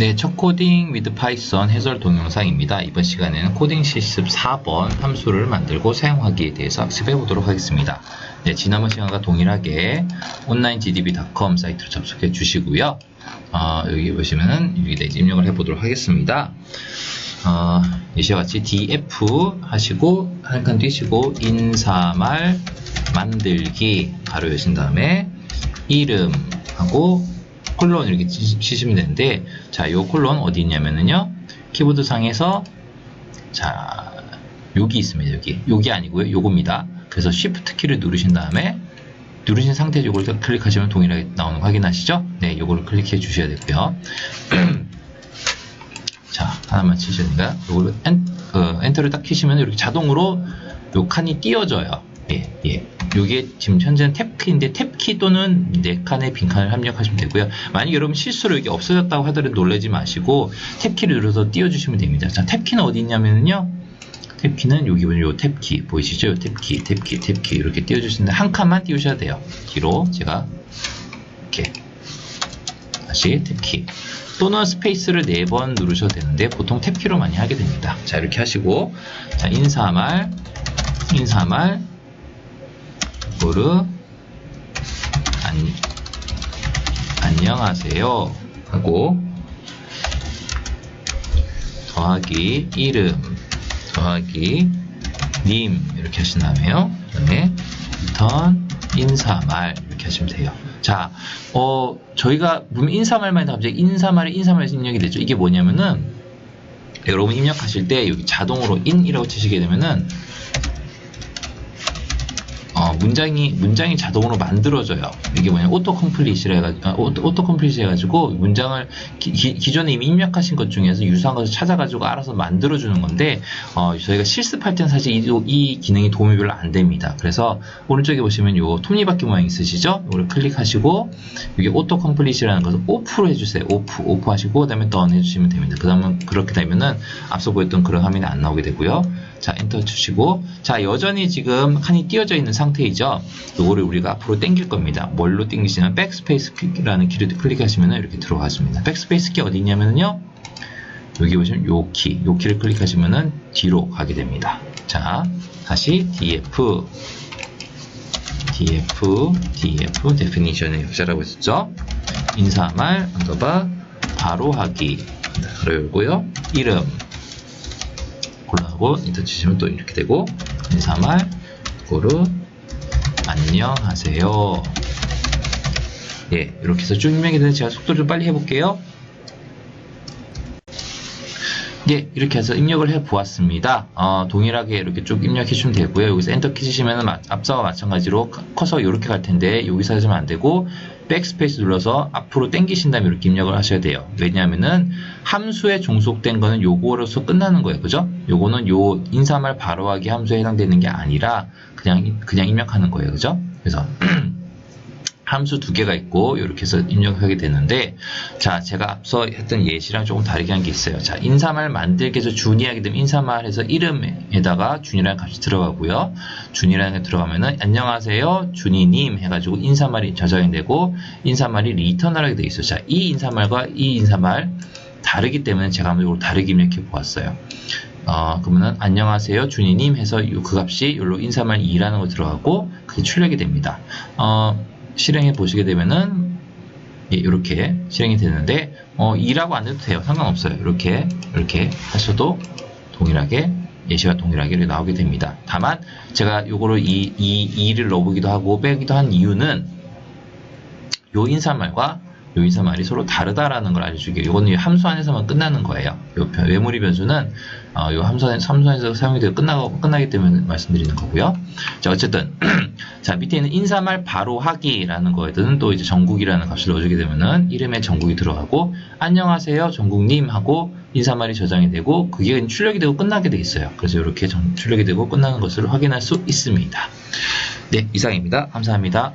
네, 첫 코딩 with 파이썬 해설 동영상입니다. 이번 시간에는 코딩 실습 4번 함수를 만들고 사용하기에 대해서 학습해 보도록 하겠습니다. 네, 지난번 시간과 동일하게 onlinegdb.com 사이트로 접속해 주시고요. 어, 여기 보시면은 여기다 이제 입력을 해 보도록 하겠습니다. 어, 이시와 같이 df 하시고 한 칸 뛰시고 인사말 만들기 가로 여신 다음에 이름 하고 콜론 이렇게 치- 치시면 되는데 자, 요 콜론 어디 있냐면은요. 키보드 상에서 자, 여기 있습니다. 여기. 여기 아니고요. 요겁니다. 그래서 Shift 키를 누르신 다음에 누르신 상태에서 요걸 클릭하시면 동일하게 나오는 거 확인하시죠? 네, 요거를 클릭해 주셔야 되고요. 자, 하나만 치셔야 됩니다. 요거를 엔, 어, 엔터를 딱 키시면 이렇게 자동으로 요 칸이 띄어져요. 예, 예. 요게 지금 현재는 탭키인데 탭키 또는 네 칸의 빈칸을 합력하시면 되고요. 만약 여러분 실수로 이게 없어졌다고 하더라도 놀라지 마시고 탭키를 눌러서 띄워주시면 됩니다. 자, 탭키는 어디 있냐면요. 탭키는 여기 보면 요 탭키 보이시죠? 요 탭키, 탭키, 탭키 이렇게 띄워주시는데 한 칸만 띄우셔야 돼요. 뒤로 제가 이렇게 다시 탭키 또는 스페이스를 네번 누르셔도 되는데 보통 탭키로 많이 하게 됩니다. 자 이렇게 하시고 자 인사말 인사말 보르 안, 안녕하세요 하고 더하기 이름 더하기 님 이렇게 하신 다음에요. 그 다음에 턴 인사말 이렇게 하시면 돼요. 자, 어 저희가 보면 인사말만 해도 갑자기 인사말에 인사말에서 입력이 되죠. 이게 뭐냐면은 여러분 입력하실 때 여기 자동으로 in이라고 치시게 되면은 어, 문장이 문장이 자동으로 만들어져요. 이게 뭐냐 오토 컴플릿이라 해가지고 아, 오토, 오토 컴플릿 해가지고 문장을 기, 존에 이미 입력하신 것 중에서 유사한 것을 찾아가지고 알아서 만들어주는 건데 어, 저희가 실습할 때는 사실 이, 이 기능이 도움이 별로 안 됩니다. 그래서 오른쪽에 보시면 요 톱니바퀴 모양 있으시죠? 이걸 클릭하시고 이게 오토 컴플릿이라는 것을 오프로 해주세요. 오프 오프 하시고 그다음에 던 해주시면 됩니다. 그다음에 그렇게 되면은 앞서 보였던 그런 화면이 안 나오게 되고요. 자 엔터 주시고 자 여전히 지금 칸이 띄어져 있는 상태이죠. 요거를 우리가 앞으로 당길 겁니다. 뭘로 당기시면 백스페이스 키라는 키를 클릭하시면 이렇게 들어가십니다. 백스페이스 키 어디 있냐면요. 여기 보시면 요 키, 요 키를 클릭하시면은 뒤로 가게 됩니다. 자, 다시 df, df, df, definition을 역시라고 했었죠. 인사말, 언더바, 바로 하기, 열고요. 이름, 골라하고 인터 치시면 또 이렇게 되고, 인사말, 고르, 안녕하세요. 예, 이렇게 해서 쭉 입력이 되는데 제가 속도를 좀 빨리 해볼게요. 예, 이렇게 해서 입력을 해 보았습니다. 어, 동일하게 이렇게 쭉 입력해 주시면 되고요. 여기서 엔터 키시면 앞서와 마찬가지로 커서 이렇게 갈 텐데 여기서 하시면 안 되고 백스페이스 눌러서 앞으로 당기신 다음에 이렇게 입력을 하셔야 돼요. 왜냐하면은 함수에 종속된 거는 요거로서 끝나는 거예요. 그죠? 요거는 요 인사말 바로하기 함수에 해당되는 게 아니라 그냥 그냥 입력하는 거예요. 그죠? 그래서 함수 두 개가 있고 이렇게 해서 입력하게 되는데 자 제가 앞서 했던 예시랑 조금 다르게 한 게 있어요. 자 인사말 만들기에서 준이 하게 되면 인사말에서 이름에다가 준이라는 값이 들어가고요. 준이라는 게 들어가면은 안녕하세요 준이님 해가지고 인사말이 저장이 되고 인사말이 리턴을 하게 돼 있어요. 자이 인사말과 이 인사말 다르기 때문에 제가 한번 이걸 다르게 입력해 보았어요. 어, 그러면은 안녕하세요 준이님 해서 요- 그 값이 여기로 인사말 2라는 거 들어가고 그게 출력이 됩니다. 어, 실행해 보시게 되면은 예, 이렇게 실행이 되는데 어, 2라고 안 해도 돼요. 상관없어요. 이렇게 이렇게 하셔도 동일하게 예시와 동일하게 나오게 됩니다. 다만 제가 요거를 이, 이 2를 넣어보기도 하고 빼기도 한 이유는 요 인사말과 요 인사 말이 서로 다르다라는 걸 알려주기. 요거는 이 함수 안에서만 끝나는 거예요. 요 변- 외무리 변수는 어, 요 함수, 안- 함수 안에서 사용이 되고 끝나고 끝나기 때문에 말씀드리는 거고요. 자 어쨌든 자 밑에 있는 인사말 바로 하기라는 거에는 또 이제 전국이라는 값을 넣어주게 되면은 이름에 전국이 들어가고 안녕하세요 전국님 하고 인사말이 저장이 되고 그게 출력이 되고 끝나게 돼 있어요. 그래서 이렇게 전- 출력이 되고 끝나는 것을 확인할 수 있습니다. 네 이상입니다. 감사합니다.